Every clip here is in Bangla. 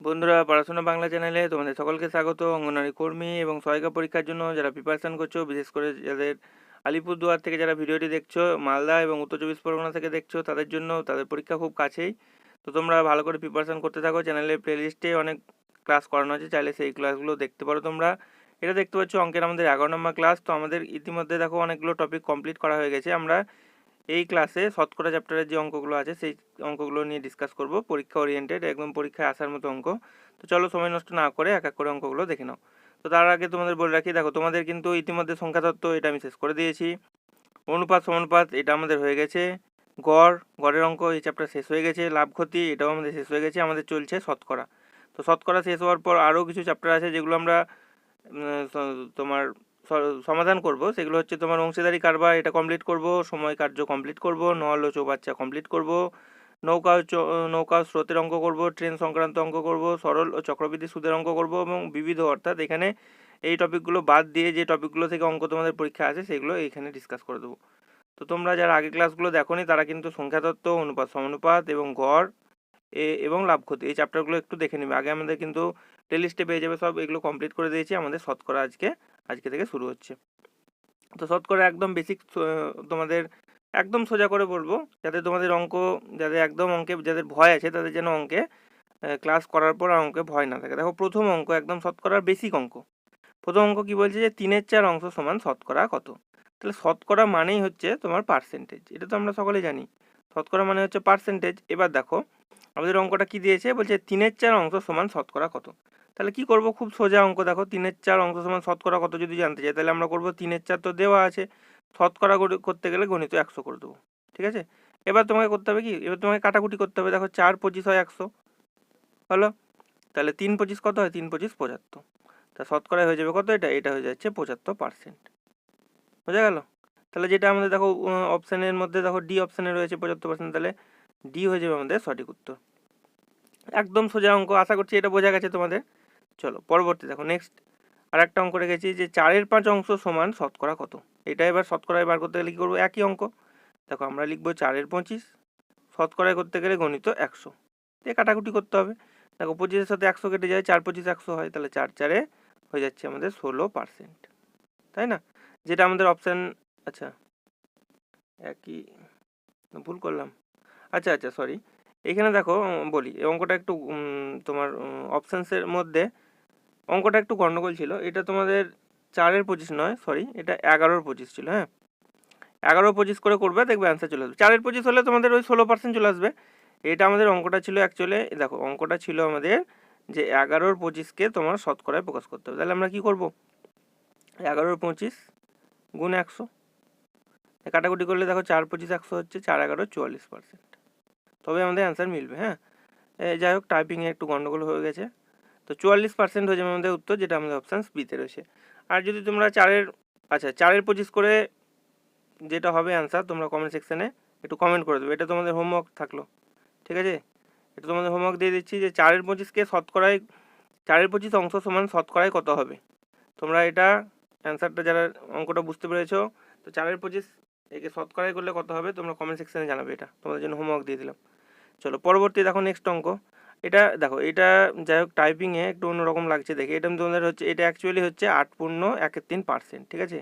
বন্ধুরা, পড়াশোনা বাংলা চ্যানেলে তোমাদের সকলকে স্বাগত। অঙ্গনারী কর্মী এবং সহায়িকা পরীক্ষার জন্য যারা প্রিপারেশন করছ, বিশেষ করে যাদের আলিপুরদুয়ার থেকে যারা ভিডিওটি দেখছ, মালদা এবং উত্তর চব্বিশ পরগনা থেকে দেখছ, তাদের জন্য তাদের পরীক্ষা খুব কাছেই। তো তোমরা ভালো করে প্রিপারেশন করতে থাকো। চ্যানেলের প্লেলিস্টে অনেক ক্লাস করানো আছে, চাইলে সেই ক্লাসগুলো দেখতে পারো তোমরা। এটা দেখতে পাচ্ছ অঙ্কের আমাদের এগারো নম্বর ক্লাস তো আমাদের ইতিমধ্যে দেখো অনেকগুলো টপিক কমপ্লিট করা হয়ে গেছে। আমরা এই ক্লাসে শতকরা চ্যাপ্টারের যে অঙ্কগুলো আছে, সেই অঙ্কগুলো নিয়ে ডিসকাস করব। পরীক্ষা ওরিয়েন্টেড একদম পরীক্ষায় আসার মতো অঙ্ক। তো চলো সময় নষ্ট না করে এক এক করে অঙ্কগুলো দেখে নাও। তো তার আগে তোমাদের বলে রাখি, দেখো তোমাদের কিন্তু ইতিমধ্যে সংখ্যা তত্ত্ব এটা আমি শেষ করে দিয়েছি। অনুপাত, সমানুপাত এটা আমাদের হয়ে গেছে। গড়, গড়ের অঙ্ক এই চ্যাপ্টার শেষ হয়ে গেছে। লাভ, ক্ষতি এটাও আমাদের শেষ হয়ে গেছে, আমাদের চলছে শতকরা। তো শতকরা শেষ হওয়ার পর আরও কিছু চ্যাপ্টার আছে যেগুলো আমরা তোমার সমাধান করব। সেগুলো হচ্ছে তোমার অংশীদারি কারবার এটা কমপ্লিট করব, সময় কার্য কমপ্লিট করব, নল ও চৌবাচ্চা কমপ্লিট করব, নৌকা নৌকা স্রোতের অঙ্ক করব ট্রেন সংক্রান্ত অঙ্ক করব, সরল ও চক্রবৃদ্ধি সুদের অঙ্ক করব এবং বিবিধ অর্থাৎ এখানে এই টপিকগুলো বাদ দিয়ে যে টপিকগুলো থেকে অঙ্ক তোমাদের পরীক্ষা আছে, সেগুলো এইখানে ডিসকাস করে দেবো। তো তোমরা যারা আগে ক্লাসগুলো দেখোনি, তারা কিন্তু সংখ্যাতত্ত্ব অনুপাত, সমানুপাত এবং গড় এ এবং লাভ ক্ষতি, এই চ্যাপ্টারগুলো একটু দেখে নেবে। আগে আমাদের কিন্তু প্লেলিস্টে পেয়ে যাবে সব, এগুলো কমপ্লিট করে দিয়েছি। আমাদের শতকরা আজকে আজকে থেকে শুরু হচ্ছে। তো শতকরা একদম বেসিক তোমাদের একদম সোজা করে বলব, যাতে তোমাদের অঙ্ক যাদের একদম অঙ্কে, যাদের ভয় আছে তাদের যেন অঙ্কে ক্লাস করার পর অঙ্কে ভয় না থাকে। দেখো, প্রথম অঙ্ক, একদম শতকরার বেসিক অঙ্ক। প্রথম অঙ্ক কি বলছে যে তিনের চার অংশ সমান শতকরা কত? তাহলে শতকরা মানেই হচ্ছে তোমার পার্সেন্টেজ এটা তো আমরা সকলেই জানি। শতকরা মানে হচ্ছে পার্সেন্টেজ এবার দেখো, আমাদের অঙ্কটা কি দিয়েছে? বলছে তিনের চার অংশ সমান শতকরা কত? তাহলে কি করব? খুব সোজা অঙ্ক দেখো, তিনের চার অংশ সমান শতকরা কত যদি জানতে চাই? তাহলে আমরা করব তিনের চার তো দেওয়া আছে। শতকরা করতে গেলে গণিত একশো করে দেবো, ঠিক আছে? এবার তোমাকে করতে হবে কি? এবার তোমাকে কাটাকুটি করতে হবে। দেখো চার পঁচিশ হয় একশো, হলো? তাহলে তিন পঁচিশ কত হয়? তিন পঁচিশ পঁচাত্তর। তা শতকরা হয়ে যাবে কত এটা? এটা হয়ে যাচ্ছে পঁচাত্তর পার্সেন্ট বোঝা গেল? তাহলে যেটা আমাদের দেখো অপশানের মধ্যে দেখো ডি অপশানে রয়েছে পঁচাত্তর পার্সেন্ট তাহলে ডি হয়ে যাবে আমাদের সঠিক উত্তর। একদম সোজা অঙ্ক, আশা করছি এটা বোঝা গেছে তোমাদের। চলো, পরবর্তী দেখো নেক্সট আর একটা অঙ্ক রেখেছি যে চারের পাঁচ অংশ সমান শতকরা কত? এটা এবার শতকরায় বার করতে গেলে কী করব? একই অঙ্ক। দেখো, আমরা লিখব চারের পঁচিশ, শতকরায় করতে গেলে গণিত একশো। দিয়ে কাটাকুটি করতে হবে। দেখো, পঁচিশের সাথে একশো কেটে যায়, চার পঁচিশ একশো হয়, তাহলে চার চারে হয়ে যাচ্ছে আমাদের ষোলো পার্সেন্ট তাই না? যেটা আমাদের অপশান আচ্ছা একই, ভুল করলাম। আচ্ছা আচ্ছা সরি এখানে দেখো বলি, এই অঙ্কটা একটু তোমার অপশানসের মধ্যে অঙ্কটা একটু গণ্ডগোল ছিল। এটা তোমাদের চারের পঁচিশ নয় সরি এটা এগারোর পঁচিশ ছিল হ্যাঁ? এগারো পঁচিশ করে করবে, দেখবে অ্যান্সার চলে আসবে। চারের পঁচিশ হলে তোমাদের ওই ষোলো পার্সেন্ট চলে আসবে। এটা আমাদের অঙ্কটা ছিল অ্যাকচুয়ালি দেখো, অঙ্কটা ছিল আমাদের যে এগারোর পঁচিশকে তোমার শতকরায় প্রকাশ করতে হবে। তাহলে আমরা কি করব? এগারোর পঁচিশ গুণ একশো। কাটাকুটি করলে দেখো চার পঁচিশ একশো হচ্ছে চার এগারো চুয়াল্লিশ পার্সেন্ট তবে আমাদের অ্যান্সার মিলবে হ্যাঁ? যাই হোক টাইপিংয়ে একটু গণ্ডগোল হয়ে গেছে। তো চুয়াল্লিশ পার্সেন্ট হয়ে যাবে আমাদের উত্তর, যেটা আমাদের অপশান বিতে রয়েছে। আর যদি তোমরা চারের আচ্ছা চারের পঁচিশ করে যেটা হবে অ্যান্সার তোমরা কমেন্ট সেকশানে একটু কমেন্ট করে দেবে। এটা তোমাদের হোমওয়ার্ক থাকল, ঠিক আছে? এটা তোমাদের হোমওয়ার্ক দিয়ে দিচ্ছি যে চারের পঁচিশকে শতকরায়, চারের পঁচিশ অংশ সমান শতকরায় কত হবে? তোমরা এটা অ্যান্সারটা যারা অঙ্কটা বুঝতে পেরেছ, তো চারের পঁচিশ একে শতকরায় করলে কত হবে? তোমরা কমেন্ট সেকশানে জানাবে এটা। তোমাদের জন্য হোমওয়ার্ক দিয়ে দিলাম। চলো, পরবর্তী দেখো নেক্সট অঙ্ক। এটা দেখো, এটা যাই হোক টাইপিংয়ে একটু অন্যরকম লাগছে দেখে। এটা তোমাদের হচ্ছে, এটা অ্যাকচুয়ালি হচ্ছে আট পূর্ণ একের তিন পার্সেন্ট ঠিক আছে?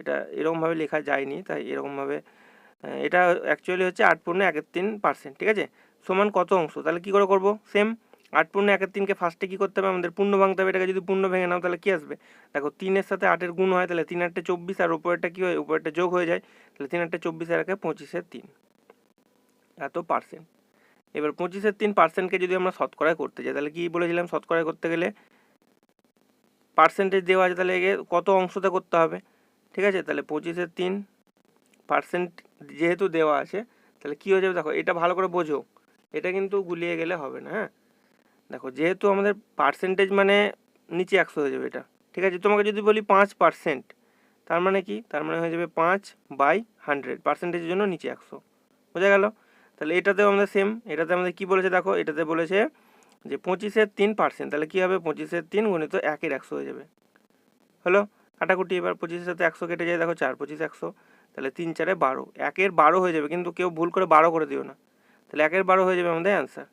এটা এরকমভাবে লেখা যায়নি, তাই এরকমভাবে এটা অ্যাকচুয়ালি হচ্ছে আট পূর্ণ একের তিন পার্সেন্ট ঠিক আছে? সমান কত অংশ? তাহলে কী করে করব? সেম আট পূর্ণ একের তিনকে ফার্স্টে কী করতে হবে? আমাদের পূর্ণ ভাঙতে হবে, এটাকে যদি পূর্ণ ভেঙে নাও, তাহলে কী আসবে? দেখো, তিনের সাথে আটের গুণ হয়, তাহলে তিন আটটা চব্বিশ আর উপরেরটা কী হয়? উপরেরটা যোগ হয়ে যায়, তাহলে তিন আটটা চব্বিশ আর একে পঁচিশের তিন। এত পার্সেন্ট এবার পঁচিশের তিন পার্সেন্টকে যদি আমরা শতকরায় করতে যাই, তাহলে কী বলেছিলাম? শতকরায় করতে গেলে পার্সেন্টেজ দেওয়া আছে, তাহলে একে কত অংশতে করতে হবে? ঠিক আছে? তাহলে পঁচিশের তিন পার্সেন্ট যেহেতু দেওয়া আছে, তাহলে কী হয়ে যাবে? দেখো, এটা ভালো করে বোঝো। এটা কিন্তু গুলিয়ে গেলে হবে না হ্যাঁ? দেখো, যেহেতু আমাদের পার্সেন্টেজ মানে নিচে একশো হয়ে যাবে এটা। ঠিক আছে? তোমাকে যদি বলি পাঁচ পার্সেন্ট তার মানে কি? তার মানে হয়ে যাবে পাঁচ বাই হান্ড্রেড পার্সেন্টেজের জন্য নিচে একশো। বোঝা গেল? তাহলে এটাতেও আমাদের সেম এটাতে আমাদের কি বলেছে দেখো, এটাতে বলেছে যে পঁচিশের তিন পার্সেন্ট তাহলে কী হবে? পঁচিশের তিন গুণিত একের একশো হয়ে যাবে। হলো? কাটাকুটি, এবার পঁচিশের সাথে একশো কেটে যায়, দেখো চার, পঁচিশ একশো, তাহলে তিন চারে বারো। একের বারো হয়ে যাবে, কিন্তু কেউ ভুল করে বারো করে দিও না। তাহলে একের বারো হয়ে যাবে আমাদের অ্যান্সার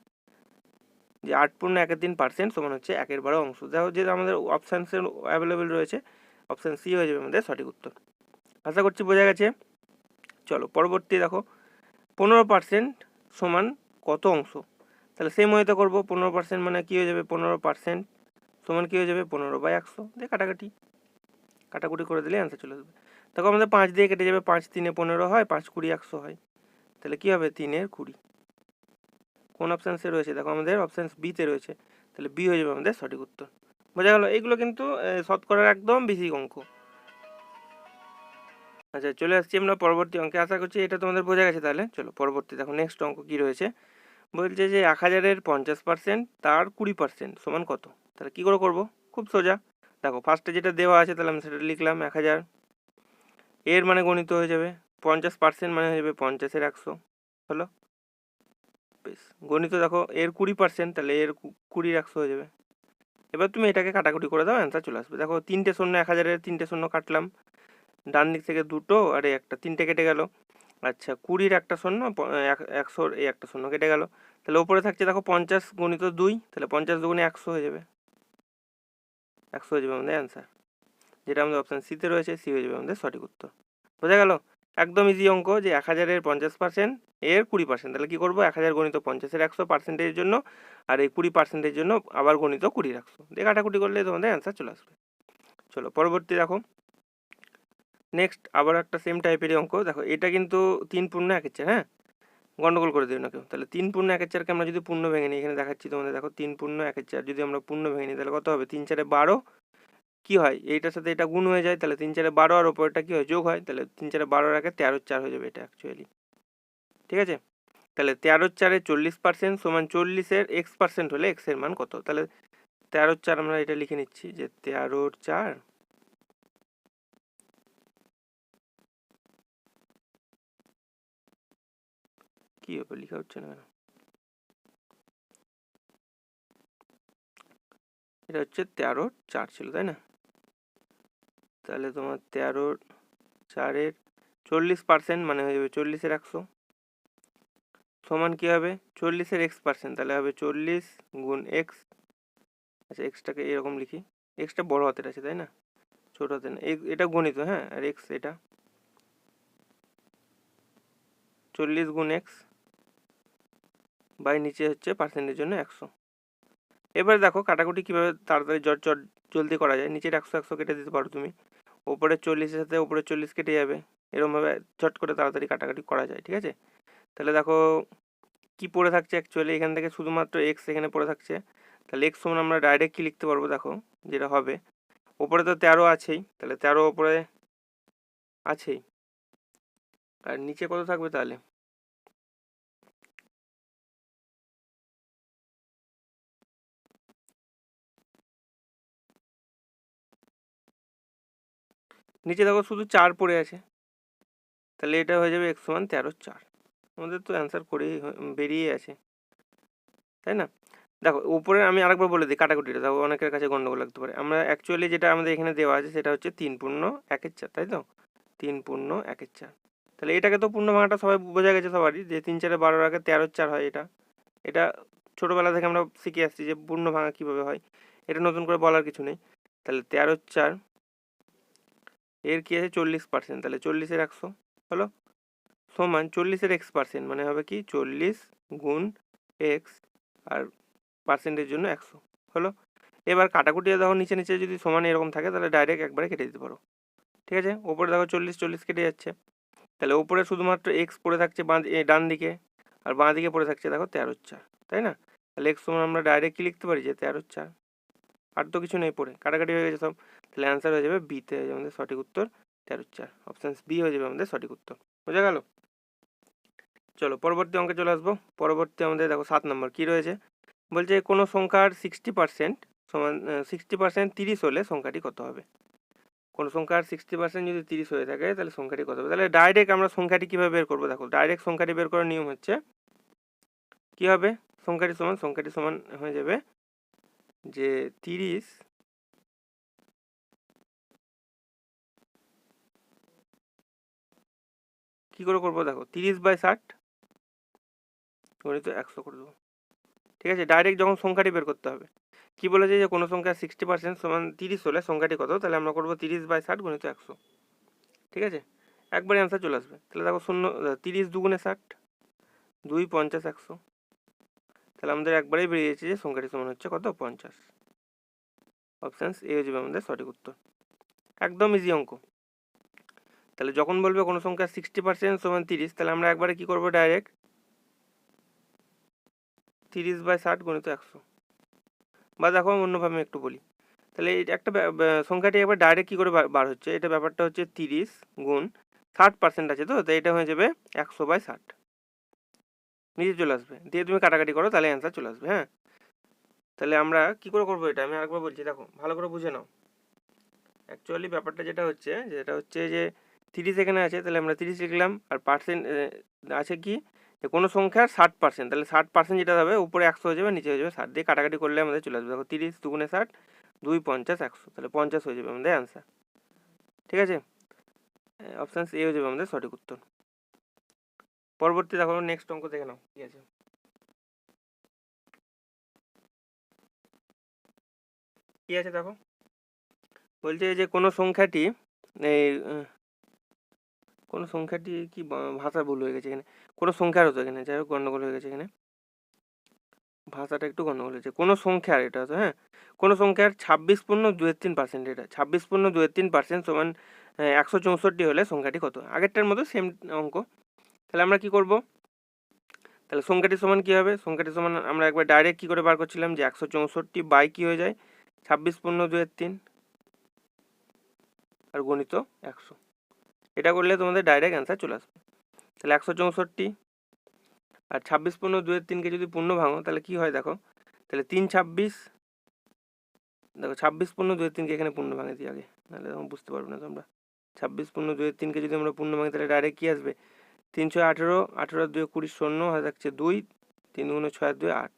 যে আট পূর্ণ একের তিন পার্সেন্ট সমান হচ্ছে একের বারো অংশ। দেখো যেহেতু আমাদের অপশানসের অ্যাভেলেবেল রয়েছে অপশান সি হয়ে যাবে আমাদের সঠিক উত্তর। আশা করছি বোঝা গেছে। চলো, পরবর্তী দেখো। পনেরো পার্সেন্ট সমান কত অংশ? তাহলে সেম ওয়েতে করব, পনেরো পার্সেন্ট মানে কী হয়ে যাবে? পনেরো পার্সেন্ট সমান কী হয়ে যাবে? পনেরো বাই একশো। দিয়ে কাটাকাটি। কাটাকুটি করে দিলে অ্যান্সার চলে আসবে। দেখো আমাদের পাঁচ দিয়ে কেটে যাবে, পাঁচ তিনে পনেরো হয়, পাঁচ কুড়ি একশো হয়। তাহলে কী হবে? তিনের কুড়ি। কোন অপশানসে রয়েছে? দেখো আমাদের অপশানস বিতে রয়েছে। তাহলে বি হয়ে যাবে আমাদের সঠিক উত্তর। বোঝা গেল? এইগুলো কিন্তু শতকরার একদম বেশি অঙ্ক আচ্ছা চলে আসছি আমরা পরবর্তী অঙ্কে। আশা করছি এটা তোমাদের বোঝা গেছে তাহলে। চলো, পরবর্তী দেখো নেক্সট অঙ্ক কী রয়েছে? বলছে যে এক হাজারের পঞ্চাশ পার্সেন্ট তার কুড়ি পার্সেন্ট সমান কত? তাহলে কী করে করব? খুব সোজা। দেখো ফার্স্টে যেটা দেওয়া আছে তাহলে আমি সেটা লিখলাম এক হাজার। এর মানে গণিত হয়ে যাবে। পঞ্চাশ পার্সেন্ট মানে হয়ে যাবে পঞ্চাশের একশো। হলো? বেশ, গণিত দেখো, এর কুড়ি পার্সেন্ট তাহলে এর কুড়ির একশো হয়ে যাবে। এবার তুমি এটাকে কাটাকুটি করে দাও অ্যান্সার চলে আসবে। দেখো, তিনটে শূন্য এক হাজারের তিনটে শূন্য কাটলাম। ডান দিক থেকে দুটো, আর একটা তিনটে কেটে গেল। আচ্ছা কুড়ির একটা শূন্য একশোর এই একটা শূন্য কেটে গেল। তাহলে ওপরে থাকছে দেখো পঞ্চাশ গণিত দুই, তাহলে পঞ্চাশ দুগুণে একশো হয়ে যাবে। একশো হয়ে যাবে আমাদের অ্যান্সার যেটা আমাদের অপশান সিতে রয়েছে সি হয়ে যাবে আমাদের সঠিক উত্তর। বোঝা গেল? একদম ইজি অঙ্ক যে এক হাজারের পঞ্চাশ পার্সেন্ট এর কুড়ি পার্সেন্ট তাহলে কী করব? এক হাজার গণিত পঞ্চাশের একশো পার্সেন্টের জন্য, আর এই কুড়ি পার্সেন্টের জন্য আবার গণিত কুড়ির একশো। দিয়ে কাটাকুটি করলে তোমাদের অ্যান্সার চলে আসবে। চলো, পরবর্তী দেখো। নেক্সট আবার একটা সেম টাইপেরই অঙ্ক। দেখো, এটা কিন্তু তিন পূর্ণ একের চার হ্যাঁ? গন্ডগোল করে দিও না কেউ। তাহলে তিন পূর্ণ একের চারকে আমরা যদি পূর্ণ ভেঙে নিই, এখানে দেখাচ্ছি তোমাদের, দেখো, তিন পূর্ণ একের চার যদি আমরা পূর্ণ ভেঙে নিই, তাহলে কত হবে? তিন চারে বারো। কি হয়? এইটার সাথে এটা গুণ হয়ে যায়, তাহলে তিন চারে বারো আর ওপরটা কী হয়? যোগ হয়, তাহলে তিন চারে বারোর আগে তেরো চার হয়ে যাবে এটা অ্যাকচুয়ালি ঠিক আছে? তাহলে তেরো চারে চল্লিশ পার্সেন্ট সমান চল্লিশের এক্স পার্সেন্ট হলে এক্সের মান কত? তাহলে তেরো চার আমরা এটা লিখে নিচ্ছি যে তেরোর চার কি হবে লেখা হচ্ছে না কেন? এটা হচ্ছে তেরো চার ছিল, তাই না? তাহলে তোমার তেরো চারের চল্লিশ পার্সেন্ট মানে হয়ে যাবে চল্লিশের একশো। সমান কী হবে? চল্লিশের এক্স পার্সেন্ট তাহলে হবে চল্লিশ গুণ এক্স আচ্ছা এক্সটাকে এরকম লিখি। এক্সটা বড় হাতের আছে, তাই না? ছোট হাতে না। এটা গণিত হ্যাঁ? আর এক্স এটা। চল্লিশ গুণ এক্স বাই নিচে হচ্ছে পার্সেন্টের জন্য একশো। এবার দেখো কাটাকুটি কীভাবে তাড়াতাড়ি জট চট জলদি করা যায়। নিচের একশো একশো কেটে দিতে পারো তুমি। ওপরে চল্লিশের সাথে ওপরে চল্লিশ কেটে যাবে। এরকমভাবে চট করে তাড়াতাড়ি কাটাকাটি করা যায়, ঠিক আছে? তাহলে দেখো কি পড়ে থাকছে অ্যাকচুয়ালি এখান থেকে শুধুমাত্র এক্স এখানে পড়ে থাকছে। তাহলে এক্স সমান আমরা ডাইরেক্ট কি লিখতে পারব দেখো? যেটা হবে। ওপরে তো তেরো আছেই। তাহলে তেরো ওপরে আছেই। আর নিচে কত থাকবে তাহলে? নিচে দেখো শুধু চার পড়ে আছে। তাহলে এটা হয়ে যাবে এক্স সমান তেরো চার। আমাদের তো অ্যান্সার করেই বেরিয়ে আছে। তাই না? দেখো, উপরে আমি আরেকবার বলে দিই কাটাকুটিটা দেখো, অনেকের কাছে গণ্ডগোল লাগতে পারে। আমরা অ্যাকচুয়ালি যেটা আমাদের এখানে দেওয়া আছে, সেটা হচ্ছে তিন পূর্ণ একের চার, তাই তো? তিন পূর্ণ একের চার। তাহলে এটাকে তো পূর্ণ ভাঙাটা সবাই বোঝা গেছে সবারই, যে তিন চারে বারোর আগে তেরো চার হয় এটা। এটা ছোটোবেলা থেকে আমরা শিখে আসছি যে পূর্ণ ভাঙা কীভাবে হয়। এটা নতুন করে বলার কিছু নেই। তাহলে তেরো চার এর কি আছে? চল্লিশ পার্সেন্ট তাহলে চল্লিশের একশো হলো সমান চল্লিশের এক্স পার্সেন্ট মানে হবে কি? চল্লিশ গুণ এক্স আর পার্সেন্টের জন্য একশো হলো। এবার কাটাকুটি দেখো, নিচে নিচে যদি সমান এরকম থাকে, তাহলে ডাইরেক্ট একবারে কেটে দিতে পারো। ঠিক আছে? ওপরে দেখো চল্লিশ চল্লিশ কেটে যাচ্ছে। তাহলে ওপরে শুধুমাত্র এক্স পড়ে থাকছে বাঁ ডান দিকে আর বাঁ দিকে পড়ে থাকছে দেখো তেরো চার। তাই না? তাহলে এক্স সমান আমরা ডাইরেক্ট কি লিখতে পারি? যে তেরো চার। আর তো কিছু নেই পড়ে। কাটাকাটি হয়ে গেছে সব। তাহলে অ্যান্সার হয়ে যাবে বিতে হয়ে যাবে আমাদের সঠিক উত্তর তেরো চার। অপশান বি হয়ে যাবে আমাদের সঠিক উত্তর। বোঝা গেল? চলো পরবর্তী অঙ্কে চলে আসব। পরবর্তী আমাদের দেখো সাত নম্বর কী রয়েছে? বলছে কোনো সংখ্যার সিক্সটি পার্সেন্ট সমান সিক্সটি পার্সেন্ট তিরিশ হলে সংখ্যাটি কত হবে? কোনো সংখ্যার সিক্সটি পার্সেন্ট যদি তিরিশ হয়ে থাকে তাহলে সংখ্যাটি কত হবে? তাহলে ডাইরেক্ট আমরা সংখ্যাটি কীভাবে বের করব? দেখো ডাইরেক্ট সংখ্যাটি বের করার নিয়ম হচ্ছে কী হবে? সংখ্যাটি সমান সংখ্যাটি সমান হয়ে যাবে যে তিরিশ কী করে করব দেখো, তিরিশ বাই ষাট গণিত একশো করে দেবো। ঠিক আছে ডাইরেক্ট যখন সংখ্যাটি বের করতে হবে। কি বলেছে যে কোনো সংখ্যা সিক্সটি পার্সেন্ট সমান তিরিশ হলে সংখ্যাটি কত? তাহলে আমরা করব তিরিশ বাই ষাট গুণিত একশো। ঠিক আছে? একবারে অ্যান্সার চলে আসবে। তাহলে দেখো শূন্য, তিরিশ দুগুণে ষাট, দুই পঞ্চাশ একশো। তাহলে আমাদের একবারেই বেরিয়ে যাচ্ছে যে সংখ্যাটি সমান হচ্ছে কত? পঞ্চাশ। অপশানস এ হয়ে যাবে আমাদের সঠিক উত্তর। একদম ইজি অঙ্ক। তাহলে যখন বলবে কোনো সংখ্যা সিক্সটি পার্সেন্ট সমান তিরিশ, তাহলে আমরা একবারে কী করব ডাইরেক্ট তিরিশ বাই ষাট গুণিত একশো। বা দেখো আমি অন্যভাবে একটু বলি। তাহলে একটা সংখ্যাটি একবার ডাইরেক্ট কী করে বার হচ্ছে? এটা ব্যাপারটা হচ্ছে তিরিশ গুণ ষাট পার্সেন্ট আছে তো? তো এটা হয়ে যাবে একশো বাই ষাট। নিজে চলে আসবে। দিয়ে তুমি কাটাকাটি করো, তাহলে অ্যান্সার চলে আসবে হ্যাঁ? তাহলে আমরা কি করে করব এটা? আমি আরেকবার বলছি, দেখো, ভালো করে বুঝে নাও। অ্যাকচুয়ালি ব্যাপারটা যেটা হচ্ছে যেটা হচ্ছে যে তিরিশ এখানে আছে, তাহলে আমরা তিরিশ লিখলাম, আর পার্সেন্ট আছে কি? কোনো সংখ্যার ষাট পার্সেন্ট তাহলে ষাট পার্সেন্ট যেটা হবে, উপরে একশো হয়ে যাবে, নিচে হয়ে যাবে ষাট, দিয়ে কাটাকাটি করলে আমাদের চলে আসবে। দেখো তিরিশ দুগুণে ষাট, দুই পঞ্চাশ একশো, তাহলে পঞ্চাশ হয়ে যাবে আমাদের অ্যান্সার ঠিক আছে? অপশান এ হয়ে যাবে আমাদের সঠিক উত্তর। পরবর্তী দেখো নেক্সট অঙ্ক দেখে নাও ঠিক আছে? কি আছে দেখো? বলছে যে কোনো সংখ্যাটি, এই কোনো সংখ্যাটি কি ভাষা ভুল হয়ে গেছে এখানে কোনো সংখ্যার হতো এখানে, যাই হোক গণ্ডগোল হয়ে গেছে এখানে। ভাষাটা একটু গণ্ডগোল হয়েছে। কোনো সংখ্যার এটা হতো হ্যাঁ? কোনো সংখ্যার ছাব্বিশ পূর্ণ দুয়ের তিন পার্সেন্ট এটা। ছাব্বিশ পূর্ণ দুয়ের তিন পার্সেন্ট সমান একশো চৌষট্টি হলে সংখ্যাটি কত? আগেরটার মতো সেম অঙ্ক। তাহলে আমরা কি করব? তাহলে সংখ্যাটি সমান কী হবে? সংখ্যাটি সমান আমরা একবার ডাইরেক্ট কী করে বার করছিলাম যে একশো চৌষট্টি বাই কী হয়ে যায়? ছাব্বিশ পূর্ণ দুয়ের তিন। আর গণিত একশো। এটা করলে তোমাদের ডাইরেক্ট অ্যান্সার চলে আসবে। তাহলে একশো চৌষট্টি আর ছাব্বিশ পূর্ণ দুয়ের তিনকে যদি পূর্ণ ভাঙো, তাহলে কি হয় দেখো? তাহলে তিন ছাব্বিশ, দেখো ছাব্বিশ পূর্ণ দুয়ের তিনকে এখানে পূর্ণ ভাঙে দিই আগে। নাহলে তখন বুঝতে পারবে না তোমরা। ছাব্বিশ পূর্ণ দুয়ের তিনকে যদি আমরা পূর্ণ ভাঙি, তাহলে ডাইরেক্ট কী আসবে? তিনশো আঠেরো আঠেরো দুই কুড়ি শূন্য, হয়ে থাকছে দুই, তিন গুণ ছয় দুই আট।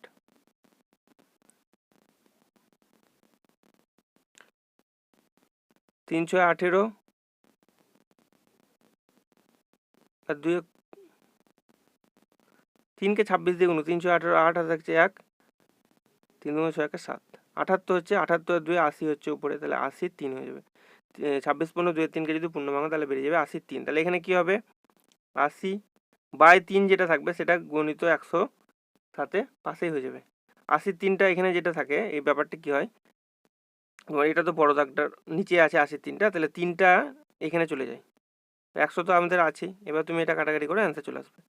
তিনশো আঠেরো আর দুই তিনকে ছাব্বিশ দিয়ে গুণ তিনশো আঠেরো, আট হাজার থাকছে এক, তিন দুগুণ ছয় একে সাত। আঠাত্তর হচ্ছে আঠাত্তর দুই, আশি হচ্ছে উপরে, তাহলে আশি তিন হয়ে যাবে। ছাব্বিশ পনেরো দুই তিনকে যদি পূর্ণ ভাঙো, তাহলে বেরিয়ে যাবে আশি তিন। তাহলে এখানে কি হবে? আশি বাই তিন যেটা থাকবে, সেটা গণিত একশো সাথে পাশেই হয়ে যাবে। আশি তিনটা এখানে যেটা থাকে, এই ব্যাপারটা কি হয়? এটা তো বড় দাগটার নিচে আছে আশি তিনটা, তাহলে তিনটা এখানে চলে যায়। একশো তো আমাদের আছেই। এবার তুমি এটা কাটাকাটি করে অ্যান্সার চলে আসবে।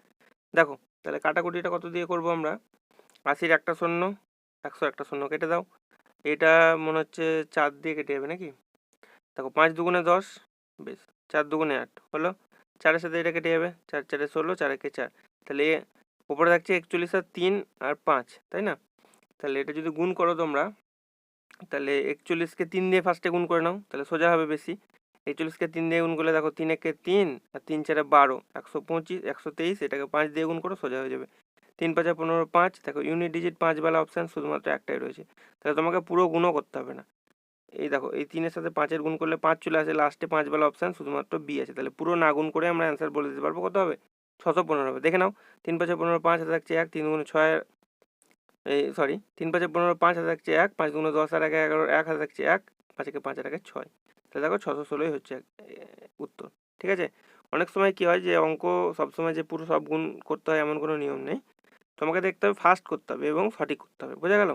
দেখো, তাহলে কাটাকুটিটা কত দিয়ে করব আমরা? আশির একটা শূন্য, একশো একটা শূন্য কেটে দাও। এটা মনে হচ্ছে চার দিয়ে কেটে যাবে নাকি? দেখো, পাঁচ দুগুণে দশ, বেশ, চার দুগুণে আট, হলো? চারের সাথে এটা কেটে যাবে, চার, চারে ষোলো, চার একে চার। তাহলে এ, উপরে থাকছে একচল্লিশ আর তিন আর পাঁচ, তাই না? তাহলে এটা যদি গুণ করো তোমরা, তাহলে একচল্লিশকে তিন দিয়ে ফার্স্টে গুণ করে নাও, তাহলে সোজা হবে বেশি। একচল্লিশকে তিন দিয়ে গুণ করলে দেখো তিন একে তিন, আর তিন চারে বারো, একশো পঁচিশ, একশো তেইশ, এটাকে পাঁচ দিয়ে গুণ করো, সোজা হয়ে যাবে। তিন পাঁচে পনেরো, পাঁচ, দেখো ইউনিট ডিজিট পাঁচবেলা অপশান শুধুমাত্র একটাই রয়েছে। তাহলে তোমাকে পুরো গুণও করতে হবে না। এই দেখো, এই তিনের সাথে পাঁচের গুণ করলে পাঁচ চলে আসে লাস্টে পাঁচবেলা অপশান শুধুমাত্র বি আছে। তাহলে পুরো না গুণ করে আমরা অ্যান্সার বলে দিতে পারব, কত হবে? ছশো পনেরো হবে। দেখে নাও, তিন পাঁচে পনেরো, পাঁচ হাতে থাকছে এক, তিন গুণ ছয় এই সরি তিন পাঁচে পনেরো, পাঁচ হাতে থাকছে এক, পাঁচ গুণ দশ আর এক এগারো, এক হাতে থাকছে এক পাঁচ পাঁচকে পাঁচ আর একে ছয়। তাহলে দেখো ছশো ষোলোই হচ্ছে উত্তর, ঠিক আছে? অনেক সময় কি হয় যে অঙ্ক সবসময় যে পুরো সব গুণ করতে হয় এমন কোনো নিয়ম নেই। তোমাকে দেখতে হবে ফাস্ট করতে হবে এবং সঠিক করতে হবে, বোঝা গেল?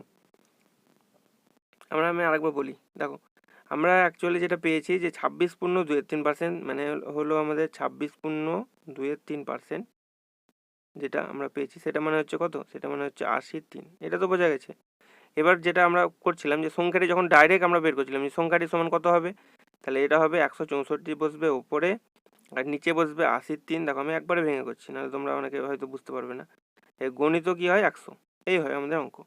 আমরা আমি আরেকবার বলি, দেখো, আমরা অ্যাকচুয়ালি যেটা পেয়েছি যে ছাব্বিশ পূর্ণ দুয়ের তিন পার্সেন্ট মানে হলো আমাদের ছাব্বিশ পূর্ণ দুয়ের তিন পার্সেন্ট যেটা আমরা পেয়েছি, সেটা মানে হচ্ছে কত? সেটা মানে হচ্ছে আশি তিন, এটা তো বোঝা গেছে। এবার যেটা আমরা করছিলাম যে সংখ্যাটি যখন ডাইরেক্ট আমরা বের করছিলাম, যে সংখ্যাটি সমান কত হবে? তাহলে এটা হবে একশো চৌষট্টি বসবে ওপরে আর নিচে বসবে আশির তিন। দেখো, আমি একবারে ভেঙে করছি, নাহলে তোমরা অনেকে হয়তো বুঝতে পারবে না। গণিত কী হয়? একশো। এই হয় আমাদের অঙ্ক।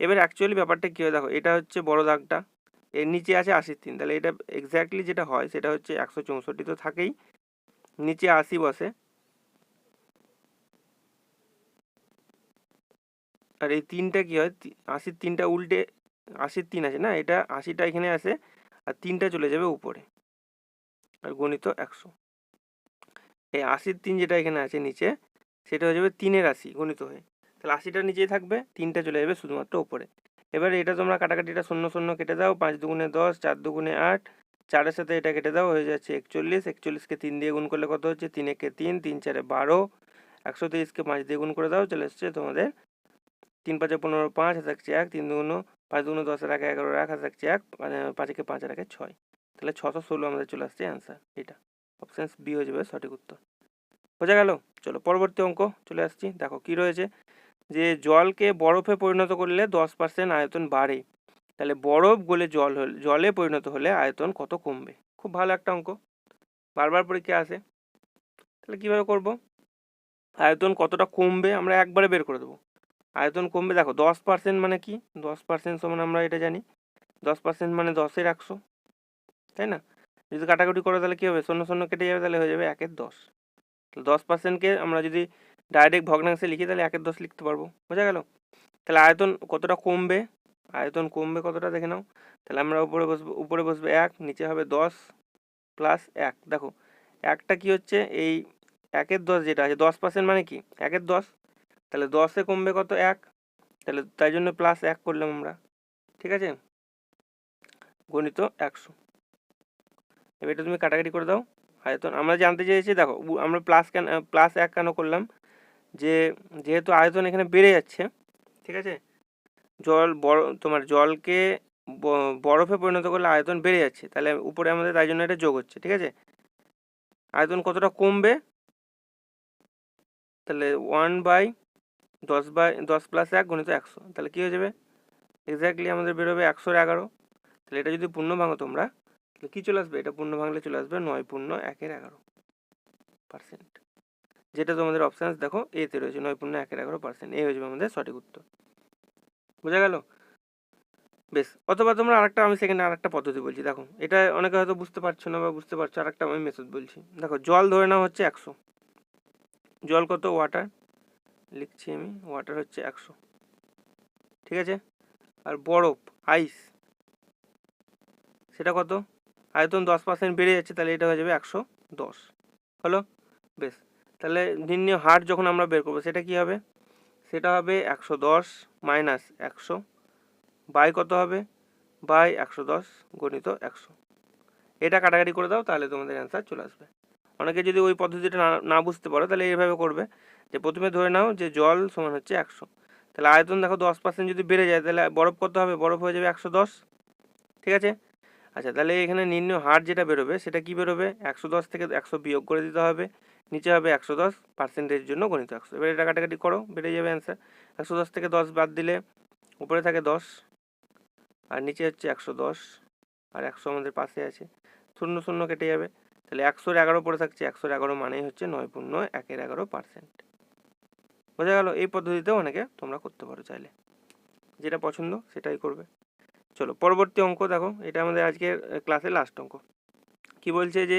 এবার অ্যাকচুয়ালি ব্যাপারটা কী হয়? দেখো, এটা হচ্ছে বড় দাগটা। এর নিচে আছে আশির তিন। তাহলে এটা এক্স্যাক্টলি যেটা হয়, সেটা হচ্ছে একশো চৌষট্টি তো থাকেই। নিচে আশি বসে। আর এই তিনটা কি হয়? আশির তিনটা উল্টে, আশির তিন আছে না? এটা আশিটা এখানে আসে আর তিনটা চলে যাবে উপরে। আর গণিত একশো। এই আশির তিন যেটা এখানে আছে নিচে, সেটা হয়ে যাবে তিনের আশি গণিত হয়ে। তাহলে আশিটা নিচেই থাকবে, তিনটে চলে যাবে শুধুমাত্র ওপরে এবার এটা তোমরা কাটাকাটিটা শূন্য শূন্য কেটে দাও, পাঁচ দুগুণে দশ, চার দুগুণে আট, চারের সাথে এটা কেটে দাও, হয়ে যাচ্ছে একচল্লিশ। একচল্লিশকে তিন দিয়ে গুণ করলে কত হচ্ছে? তিন একে তিন তিন চারে বারো। একশো তেইশকে পাঁচ দিয়ে গুণ করে দাও, চলে এসছে তোমাদের তিন পাঁচে পনেরো, পাঁচ থাকছে এক, তিন, দুগুণ পাঁচ দুগুণ দশের একে এগারো এক থাকছে এক মানে পাঁচকে পাঁচ আর একে ছয়। তাহলে ছশো ষোলো আমাদের চলে আসছে অ্যান্সার এটা। অপশান বি হয়ে যাবে সঠিক উত্তর। বোঝা গেল? চলো পরবর্তী অঙ্ক চলে আসছি। দেখো কি রয়েছে? যে জলকে বরফে পরিণত করলে দশ পার্সেন্ট আয়তন বাড়ে। তাহলে বরফ গলে জল হলে, জলে পরিণত হলে আয়তন কত কমবে? খুব ভালো একটা অঙ্ক। বারবার পরীক্ষা আসে। তাহলে কীভাবে করব? আয়তন কতটা কমবে আমরা একবারে বের করে দেবো। আয়তন কমবে। দেখো, দশ পার্সেন্ট মানে কি? দশ পার্সেন্ট সমান আমরা এটা জানি। দশ পার্সেন্ট মানে দশের একশো, তাই না? যদি কাটাকুটি করে তাহলে কী হবে? শূন্য শূন্য কেটে যাবে, তাহলে হয়ে যাবে একের দশ। তাহলে দশ পার্সেন্টকে আমরা যদি ডাইরেক্ট ভগ্নাংশে লিখি, তাহলে একের দশ লিখতে পারব। বোঝা গেল? তাহলে আয়তন কতটা কমবে? আয়তন কমবে কতটা? দেখে নাও। তাহলে আমরা উপরে বসবো, উপরে বসবে এক, নিচে হবে দশ প্লাস এক। দেখো, একটা কি হচ্ছে? এই একের দশ যেটা আছে, দশ পার্সেন্ট মানে কি? একের দশ তাহলে দশে কমবে কত এক? তাহলে তাই জন্য প্লাস এক করলাম আমরা। ঠিক আছে? গণিত একশো। এবার এটা তুমি কাটাকাটি করে দাও। আয়তন আমরা জানতে চেয়েছি, দেখো আমরা প্লাস কেন প্লাস এক কেন করলাম? যে, যেহেতু আয়তন এখানে বেড়ে যাচ্ছে, ঠিক আছে? জল বড়, তোমার জলকে বরফে পরিণত করলে আয়তন বেড়ে যাচ্ছে। তাহলে উপরে আমাদের তাই জন্য এটা যোগ হচ্ছে, ঠিক আছে? আয়তন কতটা কমবে? তাহলে ওয়ান বাই দশ বাই, দশ প্লাস এক গণিত একশো। তাহলে কী হয়ে যাবে? এক্স্যাক্টলি আমাদের বেরোবে একশোর এগারো। তাহলে এটা যদি পূর্ণ ভাঙো তোমরা, তাহলে কী চলে আসবে? এটা পূর্ণ ভাঙলে চলে আসবে নয় পূর্ণ একের এগারো পার্সেন্ট যেটা তোমাদের অপশানস দেখো এতে রয়েছে নয় পূর্ণ একের এগারো পার্সেন্ট এই হয়ে যাবে আমাদের সঠিক উত্তর। বোঝা গেল? বেশ, অথবা তোমরা আরেকটা, আমি সেকেন্ডে আরেকটা পদ্ধতি বলছি। দেখো, এটা অনেকে হয়তো বুঝতে পারছ না বা বুঝতে পারছ, আরেকটা আমি মেথড বলছি। দেখো, জল ধরে নেওয়া হচ্ছে একশো। জল কত? ওয়াটার লিখছি আমি ওয়াটার হচ্ছে একশো। ঠিক আছে? আর বরফ আইস সেটা কত? আয়তন দশ পার্সেন্ট বেড়ে যাচ্ছে, তাহলে এটা হয়ে যাবে একশো দশ। হলো? বেশ। তাহলে নির্ণয় হার যখন আমরা বের করব, সেটা কি হবে? সেটা হবে একশো দশ মাইনাস একশো, বাই কত হবে? বাই একশো দশ গণিত একশো। এটা কাটাকাটি করে দাও, তাহলে তোমাদের অ্যান্সার চলে আসবে। অনেকে যদি ওই পদ্ধতিটা না বুঝতে পারো, তাহলে এইভাবে করবে। যে প্রথমে ধরে নাও যে জল সমান হচ্ছে একশো। তাহলে আয়তন দেখো দশ পার্সেন্ট যদি বেড়ে যায়, তাহলে বরফ কত হবে? বরফ হয়ে যাবে একশো দশ। ঠিক আছে? আচ্ছা তাহলে এখানে নিম্ন হার যেটা বেরোবে, সেটা কি বেরোবে? একশো দশ থেকে একশো বিয়োগ করে দিতে হবে। নিচে হবে একশো দশ পার্সেন্টের জন্য গণিত একশো। এবার এটা কাটাকাটি করো, বেড়ে যাবে অ্যান্সার একশো দশ থেকে দশ বাদ দিলে উপরে থাকে দশ, আর নিচে হচ্ছে একশো দশ, আর একশো আমাদের পাশে আছে। শূন্য শূন্য কেটে যাবে। তাহলে একশোর এগারো পরে থাকছে, একশোর এগারো মানেই হচ্ছে নয় পূর্ণ একের এগারো পার্সেন্ট বোঝা গেল এই পদ্ধতিতেও অনেকে তোমরা করতে পারো চাইলে। যেটা পছন্দ সেটাই করবে। চলো, পরবর্তী অঙ্ক দেখো, এটা আমাদের আজকের ক্লাসের লাস্ট অঙ্ক। কি বলছে যে,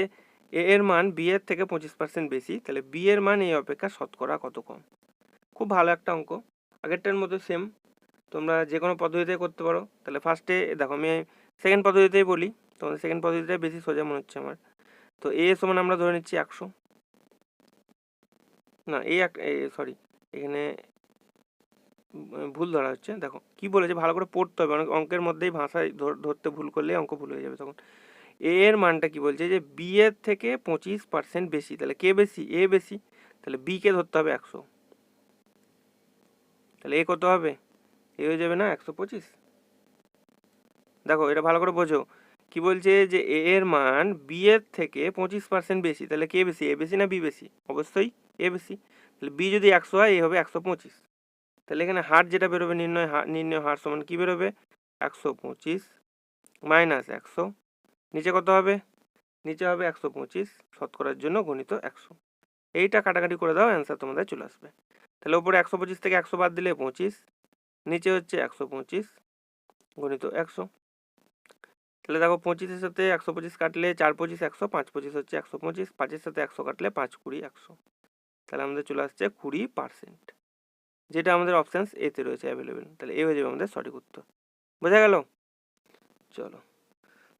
এ এর মান বি এর থেকে পঁচিশ পার্সেন্ট বেশি, তাহলে বি এর মান এই অপেক্ষা শতকরা কত কম? খুব ভালো একটা অঙ্ক। আগেরটার মতো সেম তোমরা যে কোনো পদ্ধতিতে করতে পারো। তাহলে ফার্স্টে দেখো, আমি সেকেন্ড পদ্ধতিতেই বলি। তোমাদের সেকেন্ড পদ্ধতিটাই বেশি সোজা মনে হচ্ছে আমার। তো এ সমান আমরা ধরে নিচ্ছি একশো। না এই এক সরি এখানে ভুল ধরা হচ্ছে। দেখো, কি বলেছে? ভালো করে পড়তে হবে। অনেক অঙ্কের মধ্যেই ভাষায় ধরতে ভুল করলে অঙ্ক ভুল হয়ে যাবে। তখন এ এর মানটা কি বলছে? যে বি এর থেকে পঁচিশ পার্সেন্ট বেশি। তাহলে কে বেশি? এ বেশি। তাহলে বি কে ধরতে হবে? একশো। তাহলে এ কত হবে? এ হয়ে যাবে না একশো পঁচিশ। দেখো, এটা ভালো করে বোঝো। কি বলছে? যে এ এর মান বি এর থেকে পঁচিশ পার্সেন্ট বেশি। তাহলে কে বেশি? এ বেশি না বি বেশি? অবশ্যই এ বেশি। তাহলে বি যদি একশো হয়, এই হবে একশো পঁচিশ। তাহলে এখানে হার যেটা বেরোবে, নির্ণয় হার নির্ণয় হার সমান কী বেরোবে? একশো পঁচিশ মাইনাস একশো। নিচে কত হবে? নিচে হবে একশো পঁচিশ, শতকরার জন্য গণিত একশো। এইটা কাটাকাটি করে দাও অ্যান্সার তোমাদের চলে আসবে। তাহলে ওপরে একশো পঁচিশ থেকে একশো বাদ দিলে পঁচিশ, নিচে হচ্ছে একশো পঁচিশ, গণিত একশো। তাহলে দেখো পঁচিশের সাথে একশো পঁচিশ কাটলে চার পঁচিশ একশো, পাঁচ পঁচিশ হচ্ছে একশো পঁচিশ, পাঁচের সাথে একশো কাটলে পাঁচ কুড়ি একশো। তাহলে আমাদের চলে আসছে কুড়ি পার্সেন্ট যেটা আমাদের অপশানস এতে রয়েছে অ্যাভেলেবেল তাহলে এ হয়ে যাবে আমাদের সঠিক উত্তর। বোঝা গেল? চলো।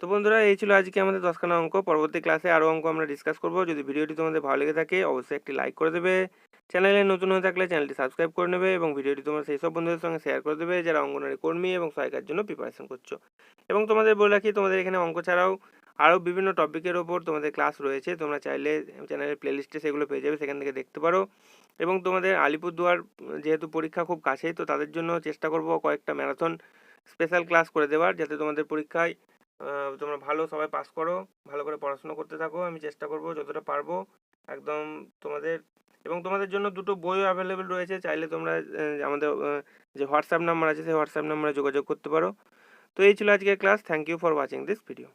তো বন্ধুরা, এই ছিল আজকে আমাদের দশখানা অঙ্ক। পরবর্তী ক্লাসে আরও অঙ্ক আমরা ডিসকাস করব। যদি ভিডিওটি তোমাদের ভালো লেগে থাকে, অবশ্যই একটি লাইক করে দেবে। চ্যানেলে নতুন হয়ে থাকলে চ্যানেলটি সাবস্ক্রাইব করে নেবে এবং ভিডিওটি তোমরা সেই সব বন্ধুদের সঙ্গে শেয়ার করে দেবে, যারা অঙ্গনওয়াড়ি কর্মী এবং সহায়কার জন্য প্রিপারেশন করছ। এবং তোমাদের বলে রাখি, তোমাদের এখানে অঙ্ক ছাড়াও আরও বিভিন্ন টপিকের ওপর তোমাদের ক্লাস রয়েছে, তোমরা চাইলে চ্যানেলের প্লেলিস্টে সেগুলো পেয়ে যাবে, সেখান থেকে দেখতে পারো। এবং তোমাদের আলিপুরদুয়ার, যেহেতু পরীক্ষা খুব কাছেই, তো তাদের জন্য চেষ্টা করব কয়েকটা ম্যারাথন স্পেশাল ক্লাস করে দেওয়ার, যাতে তোমাদের পরীক্ষায় তোমরা ভালো সবাই পাস করো, ভালো করে পড়াশোনা করতে থাকো, আমি চেষ্টা করব যতটা পারব একদম তোমাদের, এবং তোমাদের জন্য দুটো বইও অ্যাভেলেবেল রয়েছে, চাইলে তোমরা আমাদের যে হোয়াটসঅ্যাপ নাম্বার আছে, সেই হোয়াটসঅ্যাপ নাম্বারে যোগাযোগ করতে পারো। তো এই ছিল আজকের class thank you for watching this video